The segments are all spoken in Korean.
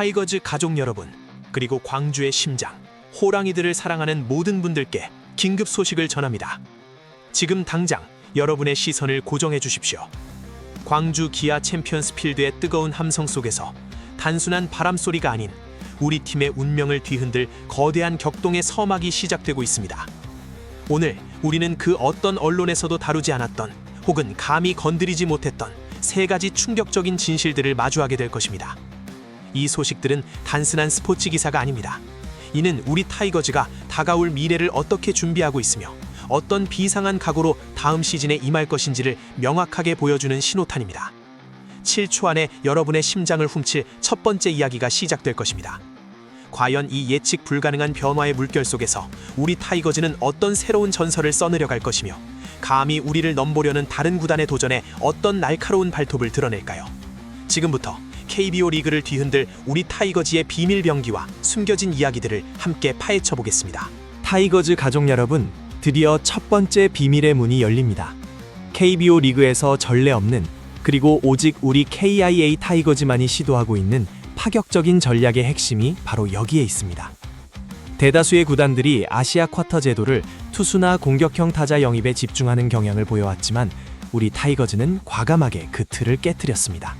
타이거즈 가족 여러분, 그리고 광주의 심장, 호랑이들을 사랑하는 모든 분들께 긴급 소식을 전합니다. 지금 당장 여러분의 시선을 고정해 주십시오. 광주 기아 챔피언스 필드의 뜨거운 함성 속에서 단순한 바람 소리가 아닌 우리 팀의 운명을 뒤흔들 거대한 격동의 서막이 시작되고 있습니다. 오늘 우리는 그 어떤 언론에서도 다루지 않았던 혹은 감히 건드리지 못했던 세 가지 충격적인 진실들을 마주하게 될 것입니다. 이 소식들은 단순한 스포츠 기사가 아닙니다. 이는 우리 타이거즈가 다가올 미래를 어떻게 준비하고 있으며 어떤 비상한 각오로 다음 시즌에 임할 것인지를 명확하게 보여주는 신호탄입니다. 7초 안에 여러분의 심장을 훔칠 첫 번째 이야기가 시작될 것입니다. 과연 이 예측 불가능한 변화의 물결 속에서 우리 타이거즈는 어떤 새로운 전설을 써내려 갈 것이며 감히 우리를 넘보려는 다른 구단의 도전에 어떤 날카로운 발톱을 드러낼까요? 지금부터 KBO 리그를 뒤흔들 우리 타이거즈의 비밀 병기와 숨겨진 이야기들을 함께 파헤쳐 보겠습니다. 타이거즈 가족 여러분, 드디어 첫 번째 비밀의 문이 열립니다. KBO 리그에서 전례 없는 그리고 오직 우리 KIA 타이거즈만이 시도하고 있는 파격적인 전략의 핵심이 바로 여기에 있습니다. 대다수의 구단들이 아시아 쿼터 제도를 투수나 공격형 타자 영입에 집중하는 경향을 보여왔지만 우리 타이거즈는 과감하게 그 틀을 깨뜨렸습니다.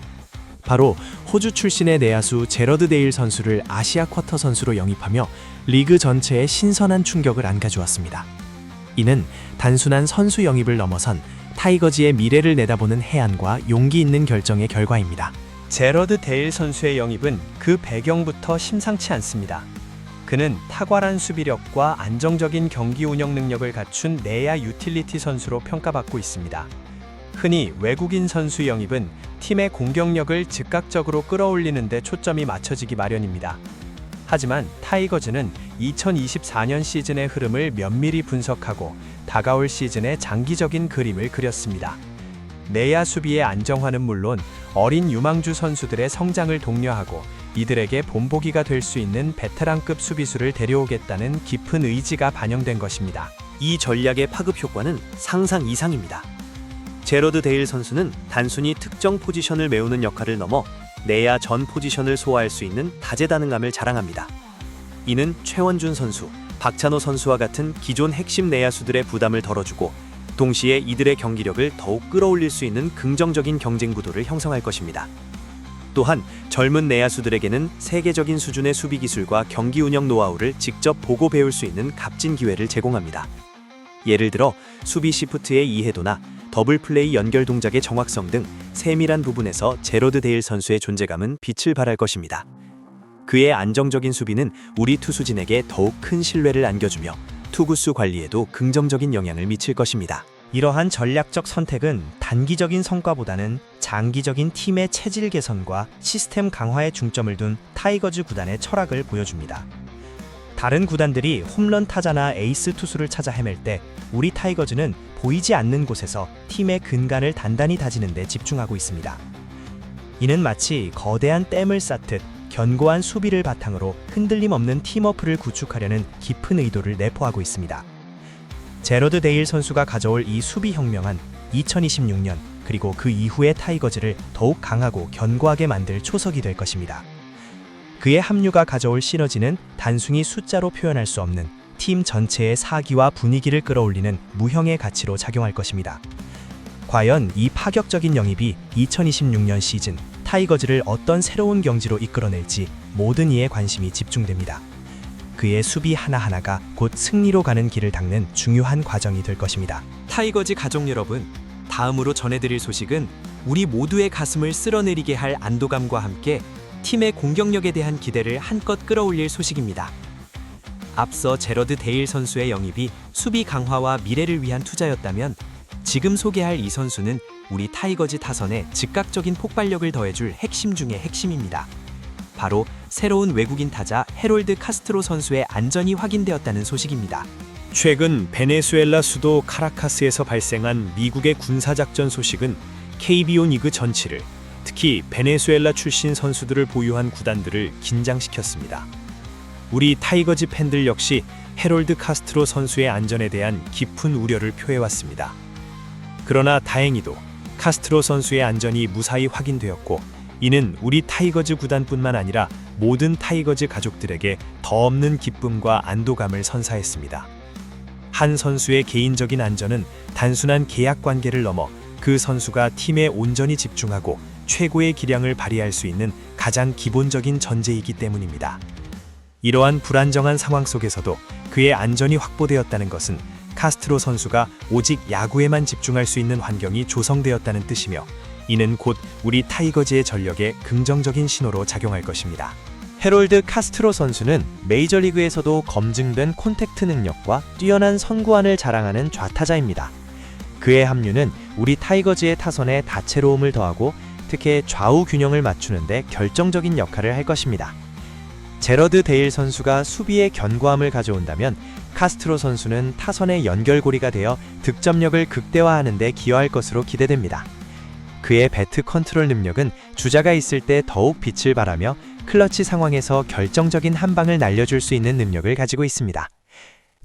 바로 호주 출신의 내야수 제러드 데일 선수를 아시아 쿼터 선수로 영입하며 리그 전체에 신선한 충격을 안겨주었습니다. 이는 단순한 선수 영입을 넘어선 타이거즈의 미래를 내다보는 해안과 용기 있는 결정의 결과입니다. 제러드 데일 선수의 영입은 그 배경부터 심상치 않습니다. 그는 탁월한 수비력과 안정적인 경기 운영 능력을 갖춘 내야 유틸리티 선수로 평가받고 있습니다. 흔히 외국인 선수 영입은 팀의 공격력을 즉각적으로 끌어올리는 데 초점이 맞춰지기 마련입니다. 하지만 타이거즈는 2024년 시즌의 흐름을 면밀히 분석하고 다가올 시즌의 장기적인 그림을 그렸습니다. 내야 수비의 안정화는 물론 어린 유망주 선수들의 성장을 독려하고 이들에게 본보기가 될 수 있는 베테랑급 수비수를 데려오겠다는 깊은 의지가 반영된 것입니다. 이 전략의 파급 효과는 상상 이상입니다. 제러드 데일 선수는 단순히 특정 포지션을 메우는 역할을 넘어 내야 전 포지션을 소화할 수 있는 다재다능함을 자랑합니다. 이는 최원준 선수, 박찬호 선수와 같은 기존 핵심 내야수들의 부담을 덜어주고 동시에 이들의 경기력을 더욱 끌어올릴 수 있는 긍정적인 경쟁 구도를 형성할 것입니다. 또한 젊은 내야수들에게는 세계적인 수준의 수비 기술과 경기 운영 노하우를 직접 보고 배울 수 있는 값진 기회를 제공합니다. 예를 들어 수비 시프트의 이해도나 더블 플레이 연결 동작의 정확성 등 세밀한 부분에서 제로드 데일 선수의 존재감은 빛을 발할 것입니다. 그의 안정적인 수비는 우리 투수진에게 더욱 큰 신뢰를 안겨주며 투구수 관리에도 긍정적인 영향을 미칠 것입니다. 이러한 전략적 선택은 단기적인 성과보다는 장기적인 팀의 체질 개선과 시스템 강화에 중점을 둔 타이거즈 구단의 철학을 보여줍니다. 다른 구단들이 홈런 타자나 에이스 투수를 찾아 헤맬 때 우리 타이거즈는 보이지 않는 곳에서 팀의 근간을 단단히 다지는 데 집중하고 있습니다. 이는 마치 거대한 댐을 쌓듯 견고한 수비를 바탕으로 흔들림 없는 팀워크를 구축하려는 깊은 의도를 내포하고 있습니다. 제러드 데일 선수가 가져올 이 수비 혁명은 2026년 그리고 그 이후의 타이거즈를 더욱 강하고 견고하게 만들 초석이 될 것입니다. 그의 합류가 가져올 시너지는 단순히 숫자로 표현할 수 없는 팀 전체의 사기와 분위기를 끌어올리는 무형의 가치로 작용할 것입니다. 과연 이 파격적인 영입이 2026년 시즌 타이거즈를 어떤 새로운 경지로 이끌어낼지 모든 이의 관심이 집중됩니다. 그의 수비 하나하나가 곧 승리로 가는 길을 닦는 중요한 과정이 될 것입니다. 타이거즈 가족 여러분, 다음으로 전해드릴 소식은 우리 모두의 가슴을 쓸어내리게 할 안도감과 함께 팀의 공격력에 대한 기대를 한껏 끌어올릴 소식입니다. 앞서 제러드 데일 선수의 영입이 수비 강화와 미래를 위한 투자였다면 지금 소개할 이 선수는 우리 타이거즈 타선에 즉각적인 폭발력을 더해줄 핵심 중의 핵심입니다. 바로 새로운 외국인 타자 헤롤드 카스트로 선수의 안전이 확인되었다는 소식입니다. 최근 베네수엘라 수도 카라카스에서 발생한 미국의 군사작전 소식은 KBO 리그 전체를 특히 베네수엘라 출신 선수들을 보유한 구단들을 긴장시켰습니다. 우리 타이거즈 팬들 역시 헤롤드 카스트로 선수의 안전에 대한 깊은 우려를 표해왔습니다. 그러나 다행히도 카스트로 선수의 안전이 무사히 확인되었고 이는 우리 타이거즈 구단뿐만 아니라 모든 타이거즈 가족들에게 더 없는 기쁨과 안도감을 선사했습니다. 한 선수의 개인적인 안전은 단순한 계약 관계를 넘어 그 선수가 팀에 온전히 집중하고 최고의 기량을 발휘할 수 있는 가장 기본적인 전제이기 때문입니다. 이러한 불안정한 상황 속에서도 그의 안전이 확보되었다는 것은 카스트로 선수가 오직 야구에만 집중할 수 있는 환경이 조성되었다는 뜻이며 이는 곧 우리 타이거즈의 전력에 긍정적인 신호로 작용할 것입니다. 헤롤드 카스트로 선수는 메이저리그에서도 검증된 콘택트 능력과 뛰어난 선구안을 자랑하는 좌타자입니다. 그의 합류는 우리 타이거즈의 타선에 다채로움을 더하고 특히 좌우 균형을 맞추는데 결정적인 역할을 할 것입니다. 제러드 데일 선수가 수비의 견고함을 가져온다면 카스트로 선수는 타선의 연결고리가 되어 득점력을 극대화하는 데 기여할 것으로 기대됩니다. 그의 배트 컨트롤 능력은 주자가 있을 때 더욱 빛을 발하며 클러치 상황에서 결정적인 한 방을 날려줄 수 있는 능력을 가지고 있습니다.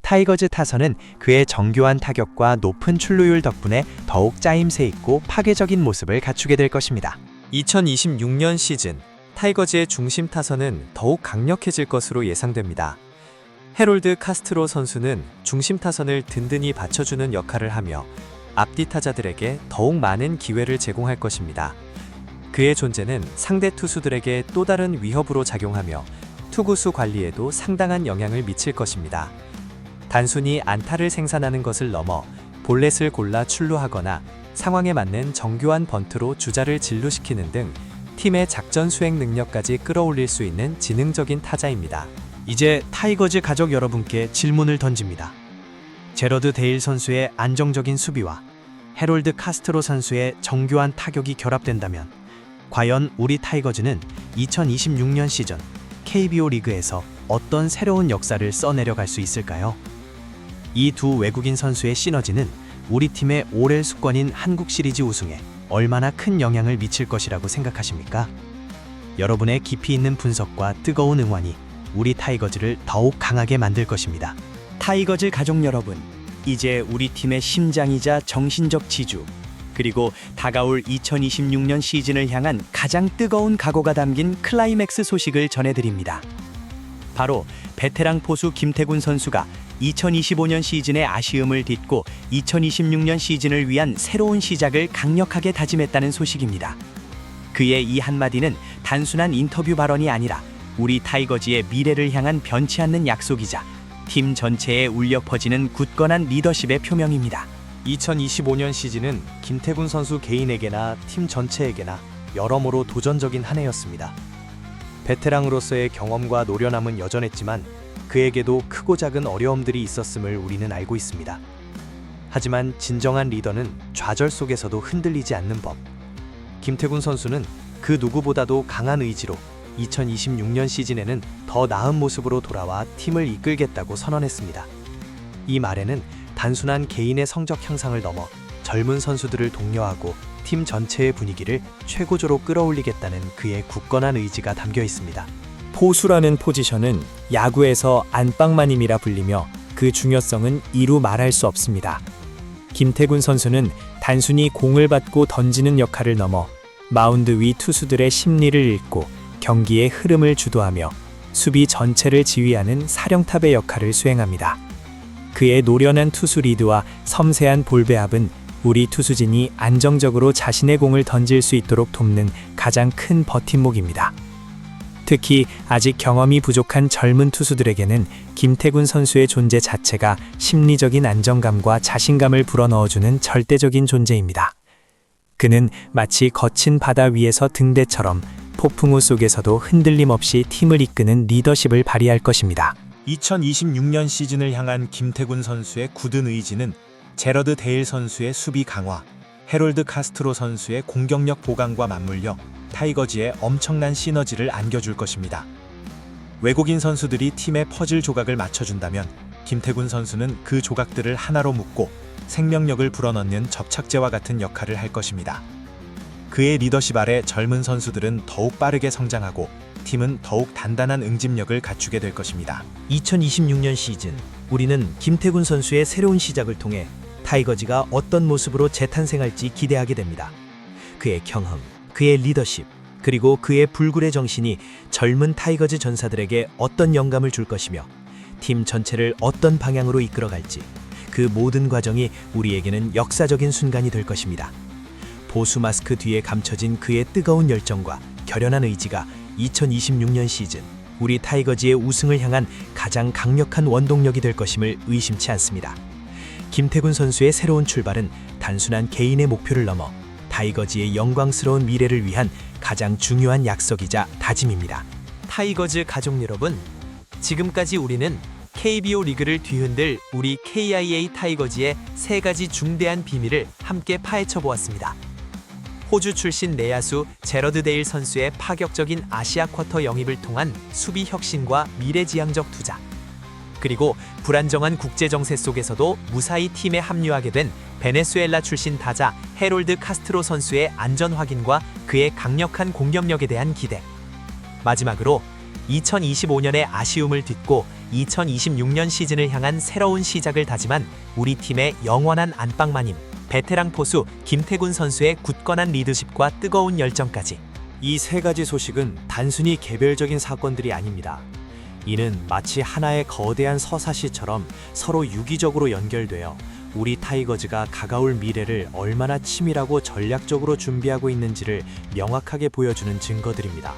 타이거즈 타선은 그의 정교한 타격과 높은 출루율 덕분에 더욱 짜임새 있고 파괴적인 모습을 갖추게 될 것입니다. 2026년 시즌 타이거즈의 중심 타선은 더욱 강력해질 것으로 예상됩니다. 헤롤드 카스트로 선수는 중심 타선을 든든히 받쳐주는 역할을 하며 앞뒤 타자들에게 더욱 많은 기회를 제공할 것입니다. 그의 존재는 상대 투수들에게 또 다른 위협으로 작용하며 투구수 관리에도 상당한 영향을 미칠 것입니다. 단순히 안타를 생산하는 것을 넘어 볼넷을 골라 출루하거나 상황에 맞는 정교한 번트로 주자를 진루시키는 등 팀의 작전 수행 능력까지 끌어올릴 수 있는 지능적인 타자입니다. 이제 타이거즈 가족 여러분께 질문을 던집니다. 제러드 데일 선수의 안정적인 수비와 헤롤드 카스트로 선수의 정교한 타격이 결합된다면 과연 우리 타이거즈는 2026년 시즌 KBO 리그에서 어떤 새로운 역사를 써내려갈 수 있을까요? 이 두 외국인 선수의 시너지는 우리 팀의 올해 숙권인 한국 시리즈 우승에 얼마나 큰 영향을 미칠 것이라고 생각하십니까? 여러분의 깊이 있는 분석과 뜨거운 응원이 우리 타이거즈를 더욱 강하게 만들 것입니다. 타이거즈 가족 여러분, 이제 우리 팀의 심장이자 정신적 지주, 그리고 다가올 2026년 시즌을 향한 가장 뜨거운 각오가 담긴 클라이맥스 소식을 전해드립니다. 바로 베테랑 포수 김태군 선수가 2025년 시즌의 아쉬움을 딛고 2026년 시즌을 위한 새로운 시작을 강력하게 다짐했다는 소식입니다. 그의 이 한마디는 단순한 인터뷰 발언이 아니라 우리 타이거즈의 미래를 향한 변치 않는 약속이자 팀 전체에 울려 퍼지는 굳건한 리더십의 표명입니다. 2025년 시즌은 김태군 선수 개인에게나 팀 전체에게나 여러모로 도전적인 한 해였습니다. 베테랑으로서의 경험과 노련함은 여전했지만 그에게도 크고 작은 어려움들이 있었음을 우리는 알고 있습니다. 하지만 진정한 리더는 좌절 속에서도 흔들리지 않는 법. 김태군 선수는 그 누구보다도 강한 의지로 2026년 시즌에는 더 나은 모습으로 돌아와 팀을 이끌겠다고 선언했습니다. 이 말에는 단순한 개인의 성적 향상을 넘어 젊은 선수들을 독려하고 팀 전체의 분위기를 최고조로 끌어올리겠다는 그의 굳건한 의지가 담겨 있습니다. 포수라는 포지션은 야구에서 안방마님이라 불리며 그 중요성은 이루 말할 수 없습니다. 김태군 선수는 단순히 공을 받고 던지는 역할을 넘어 마운드 위 투수들의 심리를 읽고 경기의 흐름을 주도하며 수비 전체를 지휘하는 사령탑의 역할을 수행합니다. 그의 노련한 투수 리드와 섬세한 볼 배합은 우리 투수진이 안정적으로 자신의 공을 던질 수 있도록 돕는 가장 큰 버팀목입니다. 특히 아직 경험이 부족한 젊은 투수들에게는 김태군 선수의 존재 자체가 심리적인 안정감과 자신감을 불어넣어주는 절대적인 존재입니다. 그는 마치 거친 바다 위에서 등대처럼 폭풍우 속에서도 흔들림 없이 팀을 이끄는 리더십을 발휘할 것입니다. 2026년 시즌을 향한 김태군 선수의 굳은 의지는 제러드 데일 선수의 수비 강화, 헤롤드 카스트로 선수의 공격력 보강과 맞물려 타이거즈의 엄청난 시너지를 안겨줄 것입니다. 외국인 선수들이 팀의 퍼즐 조각을 맞춰준다면 김태군 선수는 그 조각들을 하나로 묶고 생명력을 불어넣는 접착제와 같은 역할을 할 것입니다. 그의 리더십 아래 젊은 선수들은 더욱 빠르게 성장하고 팀은 더욱 단단한 응집력을 갖추게 될 것입니다. 2026년 시즌 우리는 김태군 선수의 새로운 시작을 통해 타이거즈가 어떤 모습으로 재탄생할지 기대하게 됩니다. 그의 경험, 그의 리더십, 그리고 그의 불굴의 정신이 젊은 타이거즈 전사들에게 어떤 영감을 줄 것이며 팀 전체를 어떤 방향으로 이끌어갈지 그 모든 과정이 우리에게는 역사적인 순간이 될 것입니다. 보수 마스크 뒤에 감춰진 그의 뜨거운 열정과 결연한 의지가 2026년 시즌 우리 타이거즈의 우승을 향한 가장 강력한 원동력이 될 것임을 의심치 않습니다. 김태군 선수의 새로운 출발은 단순한 개인의 목표를 넘어 타이거즈의 영광스러운 미래를 위한 가장 중요한 약속이자 다짐입니다. 타이거즈 가족 여러분, 지금까지 우리는 KBO 리그를 뒤흔들 우리 KIA 타이거즈의 세 가지 중대한 비밀을 함께 파헤쳐 보았습니다. 호주 출신 내야수 제러드 데일 선수의 파격적인 아시아 쿼터 영입을 통한 수비 혁신과 미래지향적 투자. 그리고 불안정한 국제 정세 속에서도 무사히 팀에 합류하게 된 베네수엘라 출신 타자 헤롤드 카스트로 선수의 안전 확인과 그의 강력한 공격력에 대한 기대. 마지막으로 2025년의 아쉬움을 딛고 2026년 시즌을 향한 새로운 시작을 다짐한 우리 팀의 영원한 안방마님 베테랑 포수 김태군 선수의 굳건한 리더십과 뜨거운 열정까지 이 세 가지 소식은 단순히 개별적인 사건들이 아닙니다. 이는 마치 하나의 거대한 서사시처럼 서로 유기적으로 연결되어 우리 타이거즈가 가까울 미래를 얼마나 치밀하고 전략적으로 준비하고 있는지를 명확하게 보여주는 증거들입니다.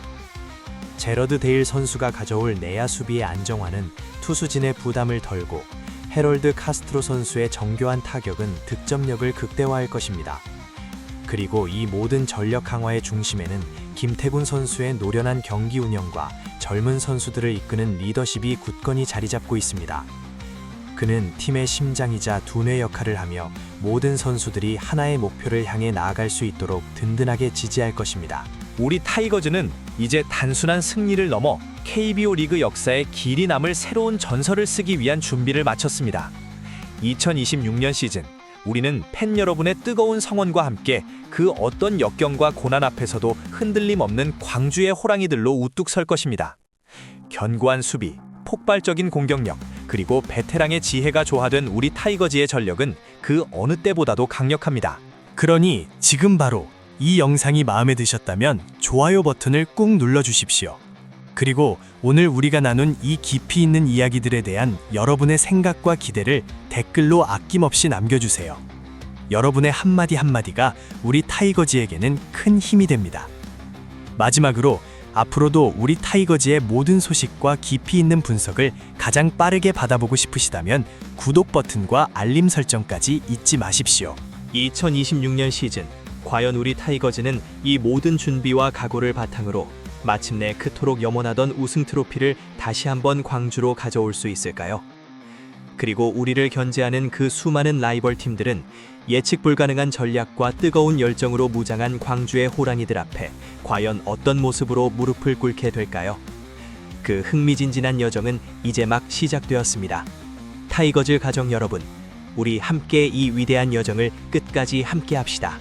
제러드 데일 선수가 가져올 내야 수비의 안정화는 투수진의 부담을 덜고 헤럴드 카스트로 선수의 정교한 타격은 득점력을 극대화할 것입니다. 그리고 이 모든 전력 강화의 중심에는 김태군 선수의 노련한 경기 운영과 젊은 선수들을 이끄는 리더십이 굳건히 자리 잡고 있습니다. 그는 팀의 심장이자 두뇌 역할을 하며 모든 선수들이 하나의 목표를 향해 나아갈 수 있도록 든든하게 지지할 것입니다. 우리 타이거즈는 이제 단순한 승리를 넘어 KBO 리그 역사에 길이 남을 새로운 전설을 쓰기 위한 준비를 마쳤습니다. 2026년 시즌 우리는 팬 여러분의 뜨거운 성원과 함께 그 어떤 역경과 고난 앞에서도 흔들림 없는 광주의 호랑이들로 우뚝 설 것입니다. 견고한 수비, 폭발적인 공격력, 그리고 베테랑의 지혜가 조화된 우리 타이거즈의 전력은 그 어느 때보다도 강력합니다. 그러니 지금 바로 이 영상이 마음에 드셨다면 좋아요 버튼을 꾹 눌러주십시오. 그리고 오늘 우리가 나눈 이 깊이 있는 이야기들에 대한 여러분의 생각과 기대를 댓글로 아낌없이 남겨주세요. 여러분의 한마디 한마디가 우리 타이거즈에게는 큰 힘이 됩니다. 마지막으로 앞으로도 우리 타이거즈의 모든 소식과 깊이 있는 분석을 가장 빠르게 받아보고 싶으시다면 구독 버튼과 알림 설정까지 잊지 마십시오. 2026년 시즌 과연 우리 타이거즈는 이 모든 준비와 각오를 바탕으로 마침내 그토록 염원하던 우승 트로피를 다시 한번 광주로 가져올 수 있을까요? 그리고 우리를 견제하는 그 수많은 라이벌 팀들은 예측 불가능한 전략과 뜨거운 열정으로 무장한 광주의 호랑이들 앞에 과연 어떤 모습으로 무릎을 꿇게 될까요? 그 흥미진진한 여정은 이제 막 시작되었습니다. 타이거즈 가족 여러분, 우리 함께 이 위대한 여정을 끝까지 함께 합시다.